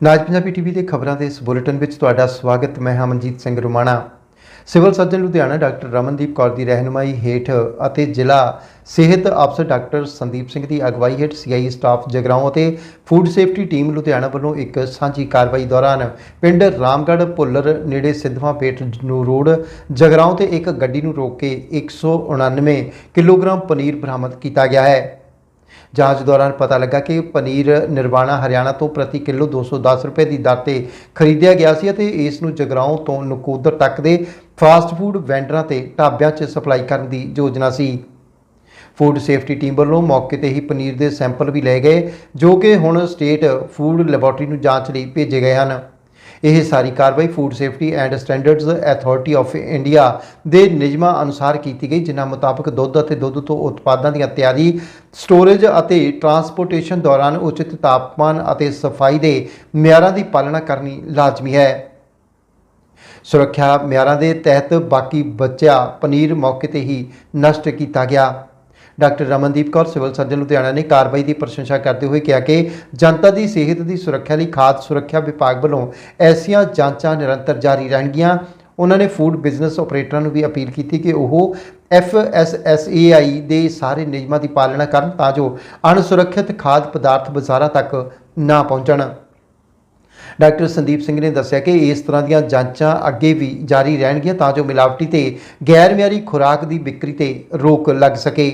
ਨਾਜ Punjabi TV ਦੇ ਖਬਰਾਂ ਦੇ ਇਸ ਬੁਲੇਟਿਨ ਵਿੱਚ ਤੁਹਾਡਾ ਸਵਾਗਤ, ਮੈਂ Hamanjit Singh Rumana. Civil surgeon Ludhiana doctor Ramandeep Kaur ਦੀ ਰਹਿਨੁਮਾਈ ਹੇਠ ਅਤੇ ਜ਼ਿਲ੍ਹਾ ਸਿਹਤ ਅਫਸਰ ਡਾਕਟਰ ਸੰਦੀਪ ਸਿੰਘ ਦੀ ਅਗਵਾਈ ਹੇਠ ਸੀਆਈ ਸਟਾਫ ਜਗਰਾਉਂ ਅਤੇ ਫੂਡ ਸੇਫਟੀ ਟੀਮ ਲੁਧਿਆਣਾ ਵੱਲੋਂ ਇੱਕ ਸਾਂਝੀ ਕਾਰਵਾਈ ਦੌਰਾਨ ਪਿੰਡ ਰਾਮਗੜ੍ਹ ਭੁੱਲਰ ਨੇੜੇ ਸਿੱਧਵਾਂ ਪੇਟ ਨੂੰ ਰੋਡ ਜਗਰਾਉਂ ਤੇ ਇੱਕ ਗੱਡੀ ਨੂੰ ਰੋਕ ਕੇ 199 ਕਿਲੋਗ੍ਰਾਮ ਪਨੀਰ ਬਰਾਮਦ ਕੀਤਾ ਗਿਆ ਹੈ। ਜਾਂਚ ਦੌਰਾਨ ਪਤਾ ਲੱਗਾ ਕਿ ਪਨੀਰ ਨਿਰਵਾਣਾ ਹਰਿਆਣਾ ਤੋਂ ਪ੍ਰਤੀ ਕਿਲੋ 210 ਰੁਪਏ ਦੀ ਦਰ ਤੇ ਖਰੀਦਿਆ ਗਿਆ ਸੀ ਅਤੇ ਇਸ ਨੂੰ ਜਗਰਾਉਂ ਤੋਂ ਨਕੋਦਰ ਤੱਕ ਦੇ ਫਾਸਟ ਫੂਡ ਵੈਂਡਰਾਂ ਤੇ ਢਾਬਿਆਂ 'ਚ ਸਪਲਾਈ ਕਰਨ ਦੀ ਯੋਜਨਾ ਸੀ। ਫੂਡ ਸੇਫਟੀ ਟੀਮ ਵੱਲੋਂ ਮੌਕੇ ਤੇ ਹੀ ਪਨੀਰ ਦੇ ਸੈਂਪਲ ਵੀ ਲਏ ਗਏ, ਜੋ ਕਿ ਹੁਣ ਸਟੇਟ ਫੂਡ ਲੈਬੋਰਟਰੀ ਨੂੰ ਜਾਂਚ ਲਈ ਭੇਜੇ ਗਏ ਹਨ। ਇਹ ਸਾਰੀ ਕਾਰਵਾਈ food safety and standards authority of India ਦੇ ਨਿਯਮਾਂ ਅਨੁਸਾਰ ਕੀਤੀ ਗਈ, ਜਿਨ੍ਹਾਂ ਮੁਤਾਬਕ ਦੁੱਧ ਅਤੇ ਦੁੱਧ ਤੋਂ ਉਤਪਾਦਾਂ ਦੀਆਂ ਤਿਆਰੀ ਸਟੋਰੇਜ ਅਤੇ ਟਰਾਂਸਪੋਰਟੇਸ਼ਨ ਦੌਰਾਨ ਉਚਿਤ ਤਾਪਮਾਨ ਅਤੇ ਸਫ਼ਾਈ ਦੇ ਮਿਆਰਾਂ ਦੀ ਪਾਲਣਾ ਕਰਨੀ ਲਾਜ਼ਮੀ ਹੈ। ਸੁਰੱਖਿਆ ਮਿਆਰਾਂ ਦੇ ਤਹਿਤ ਬਾਕੀ ਬਚਿਆ ਪਨੀਰ ਮੌਕੇ ਤੇ ਹੀ ਨਸ਼ਟ ਕੀਤਾ ਗਿਆ। Doctor Ramandeep Kaur, civil surgeon Ludhiana ਨੇ ਕਾਰਵਾਈ ਦੀ ਪ੍ਰਸ਼ੰਸਾ ਕਰਦੇ ਹੋਏ ਕਿਹਾ ਕਿ ਜਨਤਾ ਦੀ ਸਿਹਤ ਦੀ ਸੁਰੱਖਿਆ ਲਈ ਖਾਦ ਸੁਰੱਖਿਆ ਵਿਭਾਗ ਵੱਲੋਂ ਐਸੀਆਂ ਜਾਂਚਾਂ ਨਿਰੰਤਰ ਜਾਰੀ ਰਹਿਣਗੀਆਂ। ਉਹਨਾਂ ਨੇ ਫੂਡ ਬਿਜ਼ਨਸ ਆਪਰੇਟਰਾਂ ਨੂੰ ਵੀ ਅਪੀਲ ਕੀਤੀ ਕਿ ਉਹ FSSAI ਦੇ ਸਾਰੇ ਨਿਯਮਾਂ ਦੀ ਪਾਲਣਾ ਕਰਨ ਤਾਂ ਜੋ ਅਣਸੁਰੱਖਿਅਤ ਖਾਦ ਪਦਾਰਥ ਬਾਜ਼ਾਰਾਂ ਤੱਕ ਨਾ ਪਹੁੰਚਣ। ਡਾਕਟਰ ਸੰਦੀਪ ਸਿੰਘ ਨੇ ਦੱਸਿਆ ਕਿ ਇਸ ਤਰ੍ਹਾਂ ਦੀਆਂ ਜਾਂਚਾਂ ਅੱਗੇ ਵੀ ਜਾਰੀ ਰਹਿਣਗੀਆਂ ਤਾਂ ਜੋ ਮਿਲਾਵਟੀ ਤੇ ਗੈਰ ਮਿਆਰੀ ਖੁਰਾਕ ਦੀ ਵਿਕਰੀ ਤੇ ਰੋਕ ਲੱਗ ਸਕੇ।